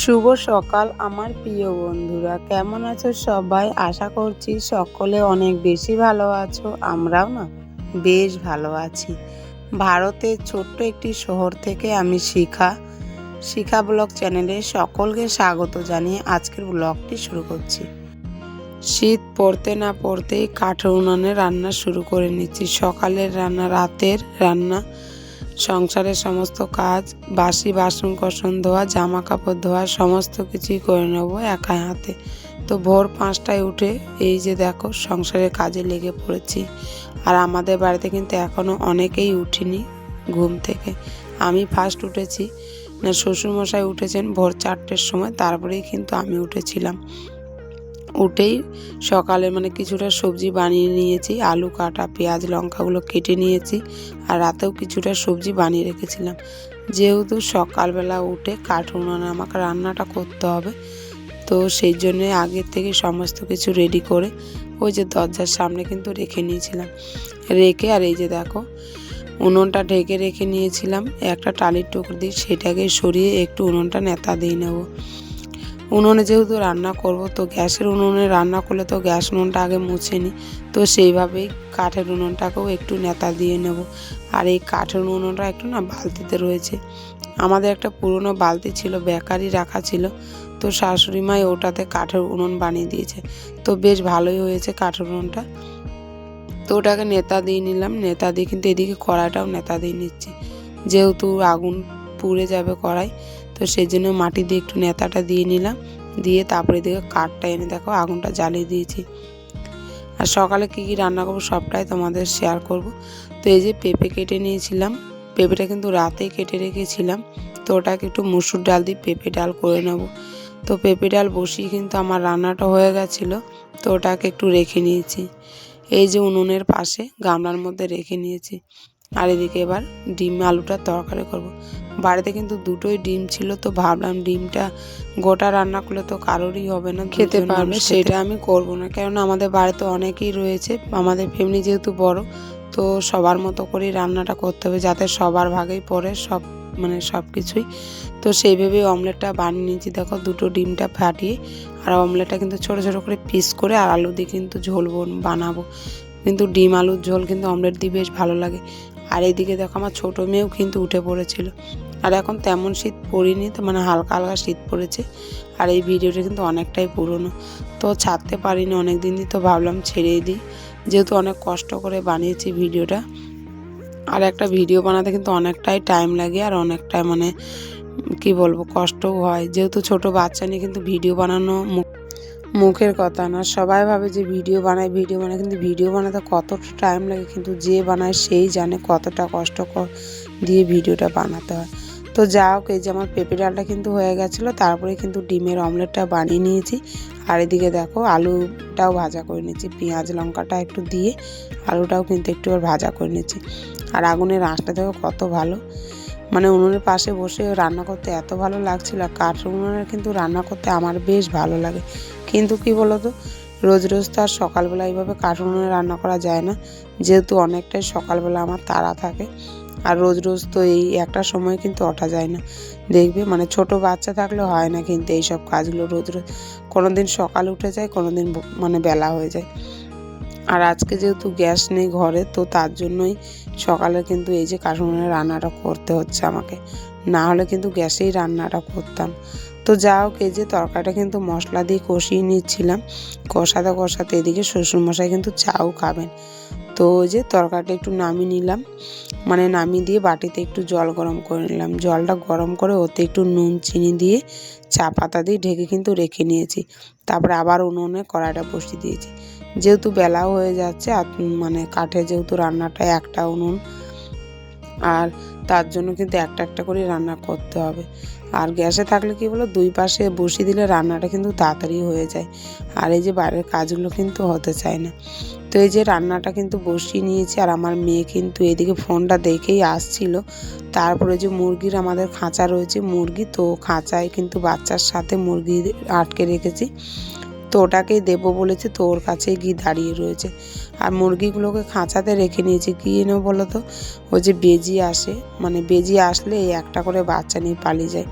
শুভ সকাল আমার প্রিয় বন্ধুরা। কেমন আছো সবাই? আশা করছি সকলে অনেক বেশি ভালো আছো, আমরাও না বেশ ভালো আছি। ভারতের ছোট্ট একটি শহর থেকে আমি শিখা শিখা ব্লগ চ্যানেলে সকলকে স্বাগত জানিয়ে আজকের ব্লগটি শুরু করছি। শীত পড়তে না পড়তেই কাঠের উনানে রান্না শুরু করে নিচ্ছি। সকালের রান্না, রাতের রান্না সংসারের সমস্ত কাজ, বাসি বাসন কোসন ধোয়া জামা কাপড় ধোয়া, সমস্ত কিছুই করে নেব একা হাতে। তো ভোর পাঁচটায় উঠে এই যে দেখো সংসারের কাজে লেগে পড়েছি। আর আমাদের বাড়িতে কিন্তু এখনও অনেকেই উঠিনি ঘুম থেকে। আমি ফার্স্ট উঠেছি, না শ্বশুরমশাই উঠেছেন ভোর চারটের সময়, তারপরেই কিন্তু আমি উঠেছিলাম। উঠেই সকালে মানে কিছুটা সবজি বানিয়ে নিয়েছি, আলু, কাটা, পেঁয়াজ, লঙ্কাগুলো কেটে নিয়েছি আর রাতেও কিছুটা সবজি বানিয়ে রেখেছিলাম। যেহেতু সকালবেলা উঠে কাঠ উনানে আমাকে রান্নাটা করতে হবে, তো সেই জন্যে আগের থেকে সমস্ত কিছু রেডি করে ওই যে দরজার সামনে কিন্তু রেখে নিয়েছিলাম। রেখে আর এই যে দেখো, উনুনটা ঢেকে রেখে নিয়েছিলাম, একটা টালির টুকরো দিয়ে সেটাকে সরিয়ে একটু উনুনটা নেতা দিয়ে নেব। উনুনে যেহেতু রান্না করব, তো গ্যাসের উনুনে রান্না করলে তো গ্যাস উনুনটা আগে মুছে নিই। তো সেইভাবেই কাঠের উনুনটাকেও একটু নেতা দিয়ে নেব। আর এই কাঠের উনুনটা একটু না বালতিতে রয়েছে। আমাদের একটা পুরনো বালতি ছিল, বেকারি রাখা ছিল। তো শাশুড়ি মাই ওটাতে কাঠের উনুন বানিয়ে দিয়েছে। তো বেশ ভালোই হয়েছে কাঠের উনুনটা। তো ওটাকে নেতা দিয়ে নিলাম। নেতা দিয়ে কিন্তু এদিকে কড়াইটাও নেতা দিয়ে নিচ্ছি। যেহেতু আগুন পুড়ে যাবে কড়াই তো সেই জন্য মাটি দিয়ে একটু নেতাটা দিয়ে নিলাম। দিয়ে তারপরে এদিকে কাঠটা এনে দেখো আগুনটা জ্বালিয়ে দিয়েছি। আর সকালে কী কী রান্না করব সবটাই তোমাদের শেয়ার করব। তো এই যে পেঁপে কেটে নিয়েছিলাম। পেঁপেটা কিন্তু রাতেই কেটে রেখেছিলাম। তো ওটাকে একটু মুসুর ডাল দিয়ে পেঁপে ডাল করে নেব। তো পেঁপে ডাল বসিয়ে কিন্তু আমার রান্নাটা হয়ে গেছিল। তো ওটাকে একটু রেখে নিয়েছি। এই যে উনুনের পাশে গামলার মধ্যে রেখে নিয়েছি। আর এদিকে এবার ডিম আলুটার তরকারি করব। বাড়িতে কিন্তু দুটোই ডিম ছিল তো ভাবলাম ডিমটা গোটা রান্না করলে তো কারোরই হবে না খেতে পারবে সেটা আমি করব না কেননা আমাদের বাড়িতে অনেকেই রয়েছে আমাদের ফ্যামিলি যেহেতু বড় তো সবার মতো করেই রান্নাটা করতে হবে যাতে সবার ভাগেই পড়ে সব মানে সব কিছুই। তো সেইভাবেই অমলেটটা বানিয়ে নিয়েছি দেখো দুটো ডিমটা ফাটিয়ে আর অমলেটটা কিন্তু ছোটো ছোটো করে পিস করে আর আলু দিয়ে কিন্তু ঝোল বানাবো। কিন্তু ডিম আলুর ঝোল কিন্তু অমলেট দিয়ে বেশ ভালো লাগে। আর এইদিকে দেখো আমার ছোটো মেয়েও কিন্তু উঠে পড়েছিল। আর এখন তেমন শীত পড়িনি তো মানে হালকা হালকা শীত পড়েছে। আর এই ভিডিওটা কিন্তু অনেকটাই পুরনো। তো ছাড়তে পারিনি অনেক দিনই তো ভাবলাম ছেড়েই দিই। যেহেতু অনেক কষ্ট করে বানিয়েছি ভিডিওটা। আর একটা ভিডিও বানাতে কিন্তু অনেকটাই টাইম লাগে আর অনেকটাই মানে কি বলব, কষ্টও হয়। যেহেতু ছোট বাচ্চা নিয়ে কিন্তু ভিডিও বানানো মুখের কথা না। সবাই ভাবে যে ভিডিও বানায় ভিডিও বানায়, কিন্তু ভিডিও বানাতে কতটা টাইম লাগে, কিন্তু যে বানায় সেই জানে কতটা কষ্ট দিয়ে ভিডিওটা বানাতে হয়। তো যা হোক, এই যে আমার পেঁপে ডালটা কিন্তু হয়ে গেছিল, তারপরে কিন্তু ডিমের অমলেটটা বানিয়ে নিয়েছি। আর এদিকে দেখো, আলুটাও ভাজা করে নিয়েছি, পেঁয়াজ লঙ্কাটা একটু দিয়ে আলুটাও কিন্তু একটু ভাজা করে নিয়েছি। আর আগুনের আঁচটা দেখো কত ভালো। মানে উনুনের পাশে বসে রান্না করতে এত ভালো লাগছিল কাঠ উনুনের কিন্তু রান্না করতে আমার বেশ ভালো লাগে। কিন্তু কি বলতো, রোজ রোজ তো আর সকালবেলা এইভাবে কাঠ উনুনে রান্না করা যায় না। যেহেতু অনেকটাই সকালবেলা আমার তাড়া থাকে আর রোজ রোজ তো এই একটা সময় কিন্তু ওঠা যায় না। দেখবে মানে ছোট বাচ্চা থাকলে হয় না কিন্তু এইসব কাজগুলো রোজ রোজ কোনো দিন সকাল উঠে যায় কোনো দিন মানে বেলা হয়ে যায়। আর আজকে যেহেতু গ্যাস নেই ঘরে, তো তার জন্যই সকালে কিন্তু এই যে কাঠুনের রান্নাটা করতে হচ্ছে আমাকে। না হলে কিন্তু গ্যাসেই রান্নাটা করতাম। তো যা হোক, এই যে তরকারিটা কিন্তু মশলা দিয়ে কষিয়ে নিচ্ছিলাম। কষাতে কষাতে এদিকে শ্বশুরমশাই কিন্তু চাও খাবেন। তো যে তরকারিটা একটু নামিয়ে নিলাম। মানে নামিয়ে দিয়ে বাটিতে একটু জল গরম করে নিলাম। জলটা গরম করে ওতে একটু নুন, চিনি দিয়ে চা পাতা দিয়ে ঢেকে কিন্তু রেখে নিয়েছি। তারপরে আবার উনুনে কড়াইটা বসিয়ে দিয়েছি। যেহেতু বেলাও হয়ে যাচ্ছে, আর মানে কাঠে যেহেতু রান্নাটা একটা উনুন, আর তার জন্য কিন্তু একটা একটা করে রান্না করতে হবে। আর গ্যাসে থাকলে কি বলো, দুই পাশে বসিয়ে দিলে রান্নাটা কিন্তু তাড়াতাড়ি হয়ে যায়। আর এই যে বাইরের কাজগুলো কিন্তু হতে চায় না। তো এই যে রান্নাটা কিন্তু বসিয়ে নিয়েছি, আর আমার মেয়ে কিন্তু এদিকে ফোনটা দেখেই আসছিল। তারপরে যে মুরগির আমাদের খাঁচা রয়েছে মুরগি, তো খাঁচায় কিন্তু বাচ্চার সাথে মুরগি আটকে রেখেছি। তো ওটাকেই দেবো বলেছে, তো ওর কাছেই গিয়ে দাঁড়িয়ে রয়েছে। আর মুরগিগুলোকে খাঁচাতে রেখে নিয়েছি, কী এনে বলো তো? ওই যে বেজি আসে মানে বেজি আসলে এই একটা করে বাচ্চা নিয়ে পালিয়ে যায়।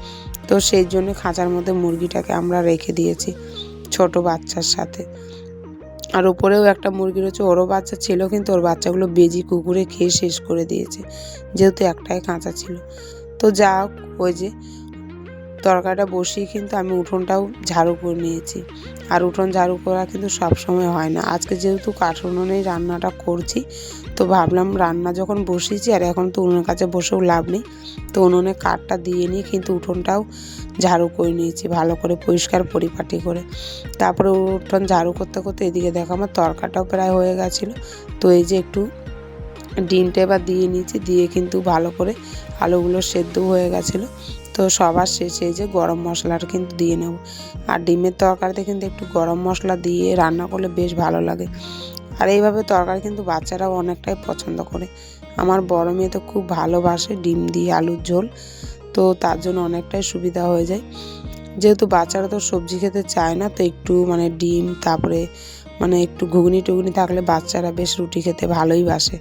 তো সেই জন্য খাঁচার মধ্যে মুরগিটাকে আমরা রেখে দিয়েছি ছোট বাচ্চার সাথে। আর উপরেও একটা মুরগি রয়েছে, ওরও বাচ্চা ছিল, কিন্তু ওর বাচ্চাগুলো বেজি কুকুরে খেয়ে শেষ করে দিয়েছে, যেহেতু একটাই কাঁচা ছিল। তো যা হোক ওই যে তরকারিটা বসিয়ে কিন্তু আমি উঠোনটাও ঝাড়ু করে নিয়েছি। আর উঠোন ঝাড়ু করা কিন্তু সব সময় হয় না। আজকে যেহেতু কাঠ উনুনেই রান্নাটা করছি, তো ভাবলাম রান্না যখন বসিয়েছি আর এখন তো উনুনের কাছে বসেও লাভ নেই, তো উনুনে কাঠটা দিয়ে নিয়ে কিন্তু উঠোনটাও ঝাড়ু করে নিয়েছি ভালো করে পরিষ্কার পরিপাটি করে। তারপরে উঠোন ঝাড়ু করতে করতে এদিকে দেখো আমার তরকাটাও প্রায় হয়ে গেছিল। তো এই যে একটু ডিমটা এবার দিয়ে নিয়েছি, দিয়ে কিন্তু ভালো করে আলুগুলো সেদ্ধ হয়ে গেছিল। তো সবার শেষে যে গরম মশলাটা কিন্তু দিয়ে নেব। আর ডিমের তরকারিতে কিন্তু একটু গরম মশলা দিয়ে রান্না করলে বেশ ভালো লাগে। আর এইভাবে তরকারি কিন্তু বাচ্চারাও অনেকটাই পছন্দ করে। আমার বড় মেয়ে তো খুব ভালোবাসে ডিম দিয়ে আলুর ঝোল, তো তার জন্য অনেকটাই সুবিধা হয়ে যায়। যেহেতু বাচ্চারা তো সবজি খেতে চায় না, তো একটু মানে ডিম, তারপরে মানে একটু ঘুগনি টুগনি থাকলে বাচ্চারা বেশ রুটি খেতে ভালোই বাসে।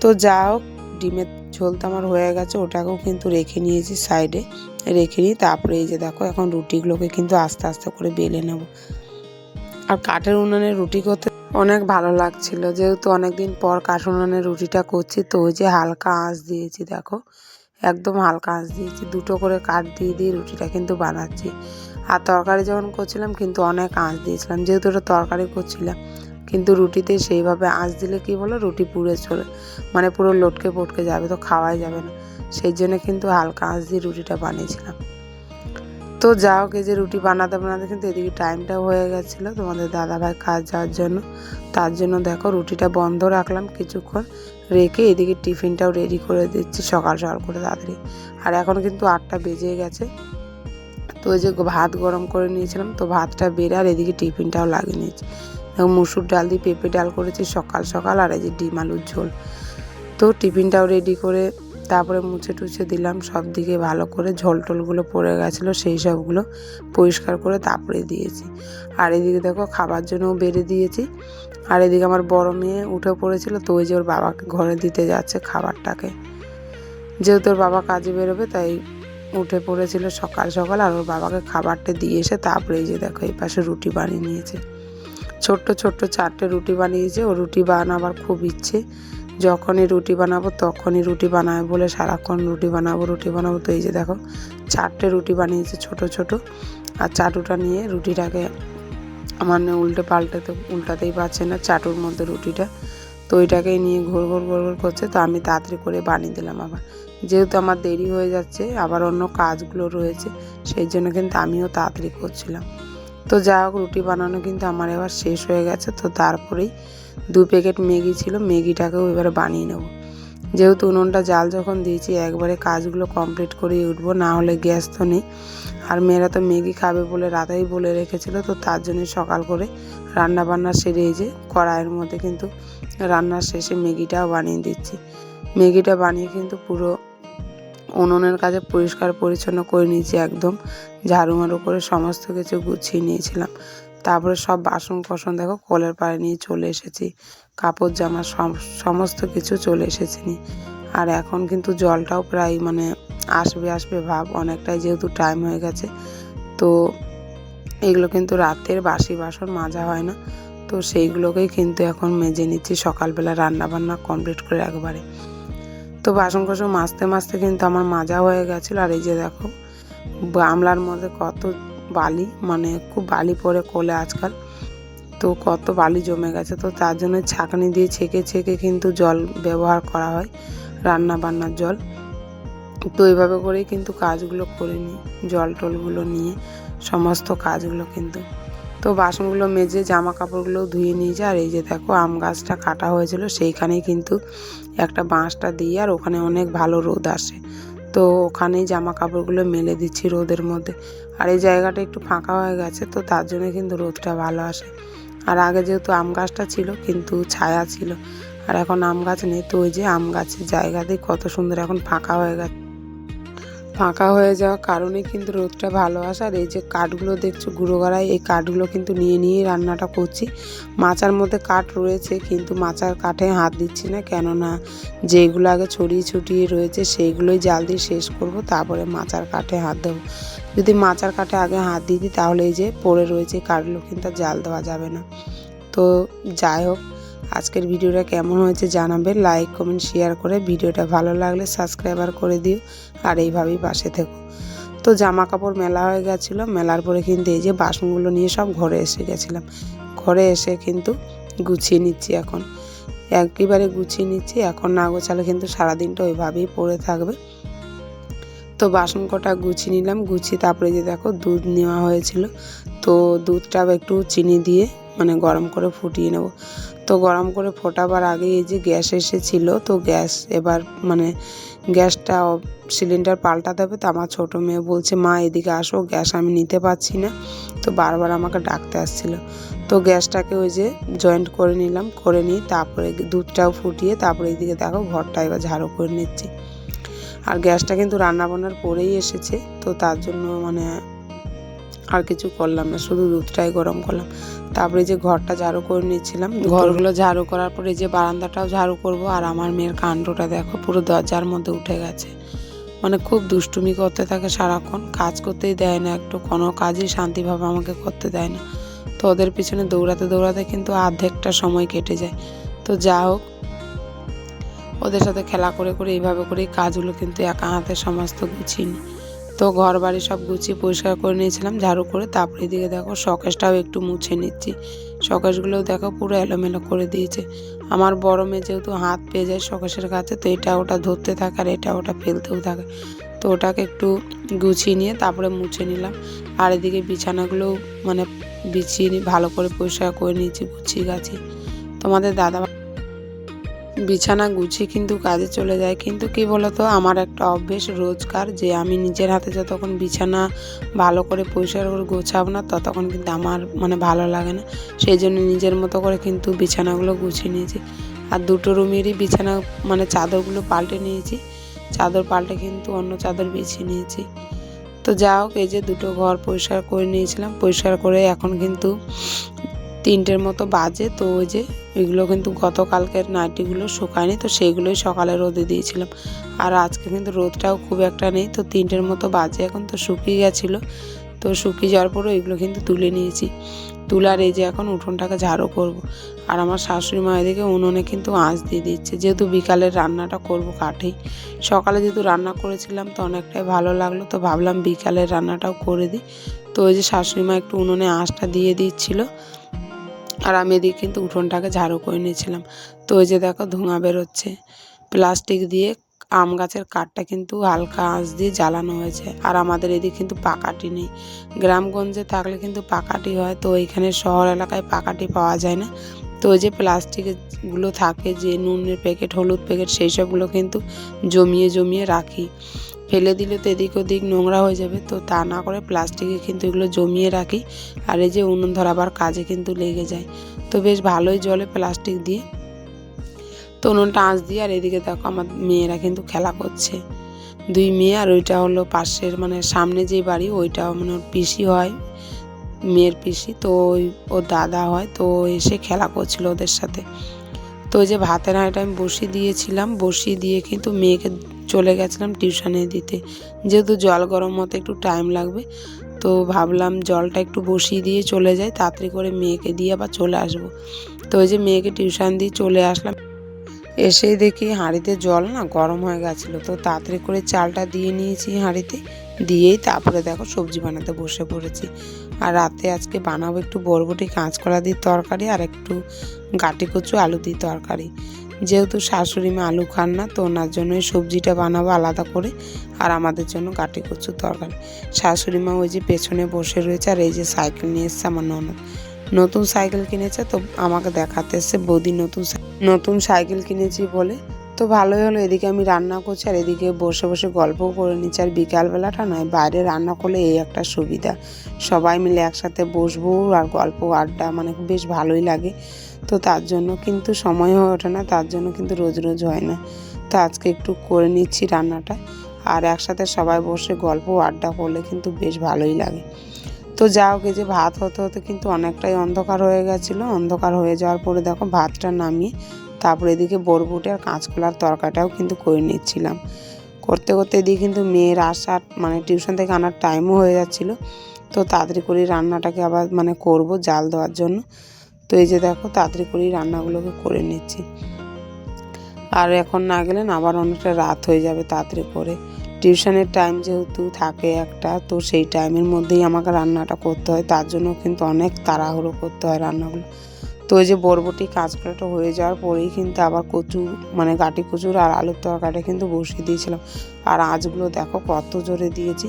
তো যা হোক ডিমের ঝোল তো আমার হয়ে গেছে, ওটাকেও কিন্তু রেখে নিয়েছি সাইডে। রেখে নিয়ে তারপরে এই যে দেখো, এখন রুটিগুলোকে কিন্তু আস্তে আস্তে করে বেলে নেব। আর কাঠের উনুনে রুটি করতে অনেক ভালো লাগছিল, যেহেতু অনেকদিন পর কাঠ উনুনে রুটিটা করছি, তো ওই যে হালকা আঁচ দিয়েছি, দেখো। একদম হালকা আঁচ দিয়েছি, দুটো করে কাঠ দিয়ে দিয়ে রুটিটা কিন্তু বানাচ্ছি। আর তরকারি যখন করছিলাম, কিন্তু অনেক আঁচ দিয়েছিলাম, যেহেতু ওটা তরকারি করছিলাম। কিন্তু রুটিতে সেইভাবে আঁচ দিলে কি বলো, রুটি পুড়ে চলে মানে পুরো লটকে পটকে যাবে, তো খাওয়াই যাবে না। সেই জন্য কিন্তু হালকা আঁচ দিয়ে রুটিটা বানিয়েছিলাম। তো যাও কে যে রুটি বানাতে বানাতে কিন্তু এদিকে টাইমটাও হয়ে গেছিল, তোমাদের দাদাভাই কাজ যাওয়ার জন্য। তার জন্য দেখো রুটিটা বন্ধ রাখলাম কিছুক্ষণ, রেখে এদিকে টিফিনটাও রেডি করে দিচ্ছি সকাল সকাল করে তাড়াতাড়ি। আর এখন কিন্তু আটটা বেজে গেছে। তো ওই যে ভাত গরম করে নিয়েছিলাম, তো ভাতটা বেড়ে আর এদিকে টিফিনটাও লাগিয়ে নিয়েছি। মুসুর ডাল দিয়ে পেঁপে ডাল করেছি সকাল সকাল আর এই যে ডিম আলুর ঝোল। তো টিফিনটাও রেডি করে তারপরে মুছে টুছে দিলাম, সব দিকে ভালো করে ঝোল টোলগুলো পড়ে গেছিল, সেই সবগুলো পরিষ্কার করে তারপরে দিয়েছি। আর এদিকে দেখো খাবার জন্যও বেড়ে দিয়েছি। আর এদিকে আমার বড় মেয়ে উঠে পড়েছিল, তো ওই যে ওর বাবাকে ঘরে দিতে যাচ্ছে খাবারটাকে। যেহেতু ওর বাবা কাজে বেরোবে, তাই উঠে পড়েছিল সকাল সকাল আর ওর বাবাকে খাবারটা দিয়ে এসে তারপরে এই যে দেখো এই পাশে রুটি বানিয়ে নিয়েছে। ছোট্ট ছোট্ট চারটে রুটি বানিয়েছে। ও রুটি বানাবার খুব ইচ্ছে। যখনই রুটি বানাবো তখনই রুটি বানাবে বলে সারাক্ষণ রুটি বানাবো রুটি বানাবো। তো এই যে দেখো, চারটে রুটি বানিয়েছে ছোট ছোট। আর চাটুটা নিয়ে রুটিটাকে আমার উল্টে পাল্টাতে, উল্টাতেই পারছে না চাটুর মধ্যে রুটিটা। তো ওইটাকেই নিয়ে ঘোর ঘোর ঘোর ঘোর করছে। তো আমি তাড়াতাড়ি করে বানিয়ে দিলাম আবার। যেহেতু আমার দেরি হয়ে যাচ্ছে, আবার অন্য কাজগুলো রয়েছে, সেই জন্য কিন্তু আমিও তাড়াতাড়ি করছিলাম। তো যা হোক, রুটি বানানো কিন্তু আমার এবার শেষ হয়ে গেছে। তো তারপরেই দু প্যাকেট ম্যাগি ছিল, ম্যাগিটাকেও এবারে বানিয়ে নেব। যেহেতু উনুনটা জাল যখন দিয়েছি, একবারে কাজগুলো কমপ্লিট করেই উঠবো, না হলে গ্যাস তো নেই। আর মেয়েরা তো ম্যাগি খাবে বলে রাতেই বলে রেখেছিল, তো তার জন্য সকাল করে রান্না বান্না সেরে যে কড়াইয়ের মধ্যে কিন্তু রান্নার শেষে ম্যাগিটাও বানিয়ে দিচ্ছি। ম্যাগিটা বানিয়ে কিন্তু পুরো উনুনের কাছে পরিষ্কার পরিচ্ছন্ন করে নিয়েছি একদম। ঝাড়ু মারু করে সমস্ত কিছু গুছিয়ে নিয়েছিলাম। তারপরে সব বাসন কসন দেখো কলের পাড়ে নিয়ে চলে এসেছি। কাপড় জামা সমস্ত কিছু চলে এসেছি নি আর এখন কিন্তু জলটাও প্রায় মানে আসবে আসবে ভাব। অনেকটাই যেহেতু টাইম হয়ে গেছে। তো এগুলো কিন্তু রাতের বাসি বাসন মাজা হয় না। তো সেইগুলোকেই কিন্তু এখন মেজে নিচ্ছি সকালবেলা রান্না বান্না কমপ্লিট করে একবারে। তো বাসন কোসন মাজতে মাজতে কিন্তু আমার মাজা হয়ে গেছিল। আর এই যে দেখো, গামলার মধ্যে কত বালি মানে খুব বালি পড়ে কোলে আজকাল। তো কত বালি জমে গেছে। তো তার জন্য ছাঁকনি দিয়ে ছেঁকে ছেঁকে কিন্তু জল ব্যবহার করা হয়, রান্না বান্নার জল। তো এইভাবে করেই কিন্তু কাজগুলো করে নিই, জল টলগুলো নিয়ে, সমস্ত কাজগুলো কিন্তু। তো বাসনগুলো মেজে জামা কাপড়গুলো ধুয়ে নিয়ে নিয়েছে আর এই যে দেখো, আম গাছটা কাটা হয়েছিল, সেইখানেই কিন্তু একটা বাঁশটা দিয়ে আর ওখানে অনেক ভালো রোদ আসে। তো ওখানেই জামা কাপড়গুলো মেলে দিচ্ছি রোদের মধ্যে। আর এই জায়গাটা একটু ফাঁকা হয়ে গেছে, তো তার জন্য কিন্তু রোদটা ভালো আসে। আর আগে যেহেতু আম গাছটা ছিল, কিন্তু ছায়া ছিল। আর এখন আম গাছ নেই, তো ওই যে আম গাছের জায়গাতেই কত সুন্দর এখন ফাঁকা হয়ে গেছে। ফাঁকা হয়ে যাওয়ার কারণে কিন্তু রোদটা ভালো আসার এই যে কাঠগুলো দেখছ, গুঁড়ো গড়ায় এই কাঠগুলো কিন্তু নিয়ে নিয়ে রান্নাটা করছি। মাচার মধ্যে কাঠ রয়েছে, কিন্তু মাচার কাঠে হাত দিচ্ছি না। কেননা যেগুলো আগে ছড়িয়ে ছুটিয়ে রয়েছে, সেইগুলোই জাল দিয়ে শেষ করব, তারপরে মাচার কাঠে হাত দেবো। যদি মাচার কাঠে আগে হাত দিয়ে দিই, তাহলে এই যে পড়ে রয়েছে কাঠগুলো কিন্তু জাল দেওয়া যাবে না। তো যাই হোক আজকের ভিডিওটা কেমন হয়েছে জানাবে লাইক কমেন্ট শেয়ার করে ভিডিওটা ভালো লাগলে সাবস্ক্রাইবার করে দিও আর এইভাবেই পাশে থেকো। তো জামা কাপড় মেলা হয়ে গেছিল, মেলার পরে কিন্তু এই যে বাসনগুলো নিয়ে সব ঘরে এসে গেছিলাম। ঘরে এসে কিন্তু গুছিয়ে নিচ্ছি এখন। একেবারে গুছিয়ে নিচ্ছি, এখন না গোছালে কিন্তু সারাদিনটা ওইভাবেই পড়ে থাকবে। তো বাসন কটা গুছিয়ে নিলাম, গুছিয়ে তারপরে যে দেখো দুধ নেওয়া হয়েছিল, তো দুধটা একটু চিনি দিয়ে মানে গরম করে ফুটিয়ে নেব। তো গরম করে ফোটাবার আগে এই যে গ্যাস এসেছিল, তো গ্যাস এবার মানে গ্যাসটা সিলিন্ডার পাল্টাতে হবে, তো আমার ছোটো মেয়ে বলছে, মা, এদিকে আসো, গ্যাস আমি নিতে পারছি না। তো বারবার আমাকে ডাকতে আসছিল। তো গ্যাসটাকে ওই যে জয়েন্ট করে নিলাম, করে নিই তারপরে দুধটাও ফুটিয়ে তারপরে এইদিকে দেখো ঘরটা এবার ঝাড়ু করে নিচ্ছি। আর গ্যাসটা কিন্তু রান্না বান্নার পরেই এসেছে তো তার জন্য মানে আর কিছু করলাম না শুধু দুধটাই গরম করলাম। তারপরে যে ঘরটা ঝাড়ু করে নিচ্ছিলাম ঘরগুলো ঝাড়ু করার পরে যে বারান্দাটাও ঝাড়ু করব আর আমার মেয়ের কাণ্ডটা দেখো পুরো দরজার মধ্যে উঠে গেছে। মানে খুব দুষ্টুমি করতে থাকে সারাক্ষণ কাজ করতেই দেয় না একটু কোনো কাজই শান্তিভাবে আমাকে করতে দেয় না। তো ওদের পিছনে দৌড়াতে দৌড়াতে কিন্তু আর্ধেকটা সময় কেটে যায়। তো যা হোক ওদের সাথে খেলা করে করে এইভাবে করেই কাজগুলো কিন্তু একা হাতে সমস্ত গুছিয়ে নিই তো ঘর বাড়ি সব গুছিয়ে পরিষ্কার করে নিয়েছিলাম, ঝাড়ু করে তারপরে এদিকে দেখো শকেশটাও একটু মুছে নিচ্ছি। শকেশগুলোও দেখো পুরো এলোমেলো করে দিয়েছে। আমার বড় মেয়ে যেহেতু হাত পেয়ে যায় শকেশের কাছে, তো এটা ওটা ধরতে থাকে আর এটা ওটা ফেলতেও থাকে। তো ওটাকে একটু গুছিয়ে নিয়ে তারপরে মুছে নিলাম। আর এদিকে বিছানাগুলোও মানে বিছিয়ে নিই ভালো করে পরিষ্কার করে নিয়েছি, গুছিয়ে গাছি। তোমাদের দাদা বিছানা গুছিয়ে কিন্তু কাজে চলে যায়। কিন্তু কি বলতো, আমার একটা অভ্যেস রোজকার যে আমি নিজের হাতে যতক্ষণ বিছানা ভালো করে পরিষ্কার করে গোছাবো না, ততক্ষণ কিন্তু আমার মানে ভালো লাগে না। সেই জন্য নিজের মতো করে কিন্তু বিছানাগুলো গুছিয়ে নিয়েছি। আর দুটো রুমেরই বিছানা মানে চাদরগুলো পাল্টে নিয়েছি। চাদর পাল্টে কিন্তু অন্য চাদর বিছিয়ে নিয়েছি। তো যা হোক এই যে দুটো ঘর পরিষ্কার করে নিয়েছিলাম। পরিষ্কার করে এখন কিন্তু তিনটের মতো বাজে, তো ওই যে এগুলো কিন্তু গতকালকের নাইটিগুলো শুকায়নি, তো সেইগুলোই সকালে রোদে দিয়েছিলাম। আর আজকে কিন্তু রোদটাও খুব একটা নেই, তো তিনটের মতো বাজে এখন তো শুকিয়ে গেছিল। তো শুকিয়ে যাওয়ার পরও এগুলো কিন্তু তুলে নিয়েছি। তুলার এই যে এখন উঠোনটাকে ঝাড়ু করব। আর আমার শাশুড়ি মা এদিকে উনুনে কিন্তু আঁচ দিয়ে দিচ্ছে, যেহেতু বিকালের রান্নাটা করব কাঠেই। সকালে যেহেতু রান্না করেছিলাম, তো অনেকটাই ভালো লাগল, তো ভাবলাম বিকালের রান্নাটাও করে দিই। তো ওই যে শাশুড়ি মা একটু উনুনে আঁচটা দিয়ে দিচ্ছিল আর আমি এদিকে কিন্তু উঠোনটাকে ঝাড়ু করে নিয়েছিলাম। তো ওই যে দেখো ধোঁয়া বেরোচ্ছে। প্লাস্টিক দিয়ে আম গাছের কাঠটা কিন্তু হালকা আঁচ দিয়ে জ্বালানো হয়েছে। আর আমাদের এদিকে কিন্তু পাকাটি নেই। গ্রামগঞ্জে থাকলে কিন্তু পাকাটি হয়। তো এইখানে শহর এলাকায় পাকাটি পাওয়া যায় না। তো ওই যে প্লাস্টিকগুলো থাকে যে নুনের প্যাকেট, হলুদ প্যাকেট সেই সবগুলো কিন্তু জমিয়ে জমিয়ে রাখি। ফেলে দিলে তো এদিক ওদিক নোংরা হয়ে যাবে, তো তা না করে প্লাস্টিকে কিন্তু এগুলো জমিয়ে রাখি। আর এই যে উনুন ধরাবার কাজে কিন্তু লেগে যায়। তো বেশ ভালোই জলে প্লাস্টিক দিয়ে। তো উনুনটা আঁচ দিয়ে, আর এদিকে দেখো আমার মেয়েরা কিন্তু খেলা করছে। দুই মেয়ে, আর ওইটা হলো পাশের মানে সামনে যে বাড়ি, ওইটা মানে ওর পিসি হয়, মেয়ের পিসি। তো ওই, ওর দাদা হয়, তো এসে খেলা করছিল ওদের সাথে। তো ওই যে ভাতের হাঁড়িটা আমি বসিয়ে দিয়েছিলাম, বসিয়ে দিয়ে কিন্তু মেয়েকে চলে গেছিলাম টিউশনে দিতে। যেহেতু জল গরম হতে একটু টাইম লাগবে, তো ভাবলাম জলটা একটু বসিয়ে দিয়ে চলে যাই, তাড়াতাড়ি করে মেয়েকে দিয়ে আবার চলে আসব। তো ওই যে মেয়েকে টিউশন দিয়ে চলে আসলাম। এসেই দেখি হাঁড়িতে জল না গরম হয়ে গেছিল, তো তাড়াতাড়ি করে চালটা দিয়ে নিয়েছি হাঁড়িতে। দিয়েই তারপরে দেখো সবজি বানাতে বসে পড়েছি। আর রাতে আজকে বানাবো একটু বরবটি, কাঁচকলা দিয়ে তরকারি আর একটু গাটি কচু আলু দিয়ে তরকারি। যেহেতু শাশুড়ি মা আলু খান না, তো ওনার জন্য সবজিটা বানাবো আলাদা করে, আর আমাদের জন্য গাটি কচুর তরকারি। শাশুড়ি মা ওই যে পেছনে বসে রয়েছে, আর এই যে সাইকেল নিয়ে এসছে আমার ননদ। নতুন সাইকেল কিনেছে, তো আমাকে দেখাতে এসছে, বৌদি নতুন নতুন সাইকেল কিনেছি বলে। তো ভালোই হলো, এদিকে আমি রান্না করছি, আর এদিকে বসে বসে গল্পও করে নিচ্ছি, আর বিকালবেলাটা নয়, বাইরে রান্না করলে এই একটা সুবিধা। সবাই মিলে একসাথে বসবো, আর গল্প, আড্ডা মানে বেশ ভালোই লাগে। তো তার জন্য কিন্তু সময় হয়ে ওঠে না, তার জন্য কিন্তু রোজ রোজ হয় না। তো আজকে একটু করে নিচ্ছি রান্নাটা আর একসাথে সবাই বসে গল্প আড্ডা করলে কিন্তু বেশ ভালোই লাগে। তো যা হোক যে ভাত হতে হতে কিন্তু অনেকটাই অন্ধকার হয়ে গেছিল। অন্ধকার হয়ে যাওয়ার পরে দেখো ভাতটা নামিয়ে তারপরে এদিকে বরবুটে আর কাঁচকলার তরকাটাও কিন্তু করে নিচ্ছিলাম। করতে করতে এদিকে কিন্তু মেয়ের আসার মানে টিউশন থেকে আনার টাইমও হয়ে যাচ্ছিল। তো তাড়াতাড়ি করে রান্নাটাকে আবার মানে করব জাল দেওয়ার জন্য। তো এই যে দেখো, তাড়াতাড়ি করেই রান্নাগুলোকে করে নিচ্ছি। আর এখন না গেলে না, আবার অনেকটা রাত হয়ে যাবে তাড়াতাড়ি করে। টিউশনের টাইম যেহেতু থাকে একটা, তো সেই টাইমের মধ্যেই আমাকে রান্নাটা করতে হয়। তার জন্য কিন্তু অনেক তাড়াহুড়ো করতে হয় রান্নাগুলো। তো ওই যে বরবটি কাঁচকলাটা হয়ে যাওয়ার পরেই কিন্তু আবার কচু মানে গাটি কচুর আর আলুর তরকারিটা কিন্তু বসিয়ে দিয়েছিলাম। আর আঁচগুলো দেখো কত জোরে দিয়েছি।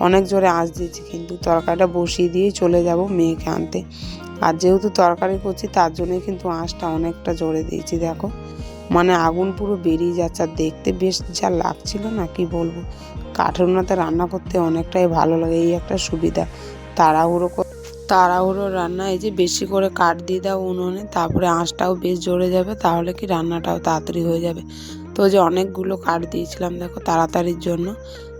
অনেক জোরে আঁচ দিয়েছি কিন্তু তরকারিটা বসিয়ে দিয়েই চলে যাব মেয়েকে আনতে। আর যেহেতু তরকারি করছি, তার জন্যই কিন্তু আঁশটা অনেকটা জোরে দিয়েছি, দেখো। মানে আগুন পুরো বেরিয়ে যাচ্ছে, আর দেখতে বেশ যা লাগছিল না, কি বলব। কাঠের উনাতে রান্না করতে অনেকটাই ভালো লাগে, এই একটা সুবিধা। তাড়াহুড়ো কর- তাড়াহুড়ো রান্না, এই যে বেশি করে কাঠ দিয়ে দাও উনুনে, তারপরে আঁশটাও বেশ জোরে যাবে, তাহলে কি রান্নাটাও তাড়াতাড়ি হয়ে যাবে। তো যে অনেকগুলো কাঠ দিয়েছিলাম, দেখো, তাড়াতাড়ির জন্য।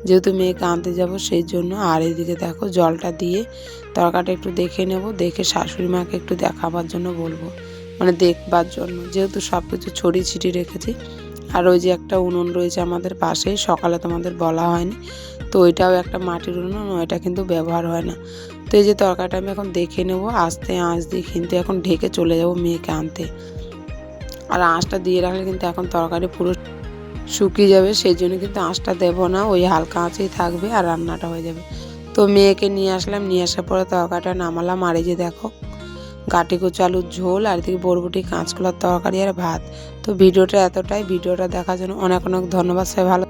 যেহেতু মেয়েকে আনতে যাব, সেই জন্য আর এদিকে দেখো জলটা দিয়ে তরকাটা একটু দেখে নেব, দেখে শাশুড়ি মাকে একটু দেখাবার জন্য বলব। মানে দেখবার জন্য, যেহেতু সব কিছু ছড়িয়ে ছিটিয়ে রেখেছি। আর ওই যে একটা উনুন রয়েছে আমাদের পাশেই সকালে তোমাদের বলা হয়নি। তো ওইটাও একটা মাটির উনুন, ওইটা কিন্তু ব্যবহার হয় না। তো এই যে তরকারিটা আমি এখন দেখে নেব, আস্তে আঁচ দিয়ে কিন্তু এখন ঢেকে চলে যাব মেয়েকে আনতে। আর আঁচটা দিয়ে রাখলে কিন্তু এখন তরকারি পুরো শুকিয়ে যাবে, সেই জন্য কিন্তু আঁচটা দেবো না, ওই হালকা আঁচেই থাকবে আর রান্নাটা হয়ে যাবে। তো মেয়েকে নিয়ে আসলাম, নিয়ে আসার পরে তরকারিটা নামালাম, আর এই যে দেখো, গাটি কুচালুর আলুর ঝোল, আর এদিকে বরবটি, কাঁচকলার তরকারি আর ভাত। তো ভিডিওটা এতটাই, ভিডিওটা দেখার জন্য অনেক অনেক ধন্যবাদ, সবাই ভালো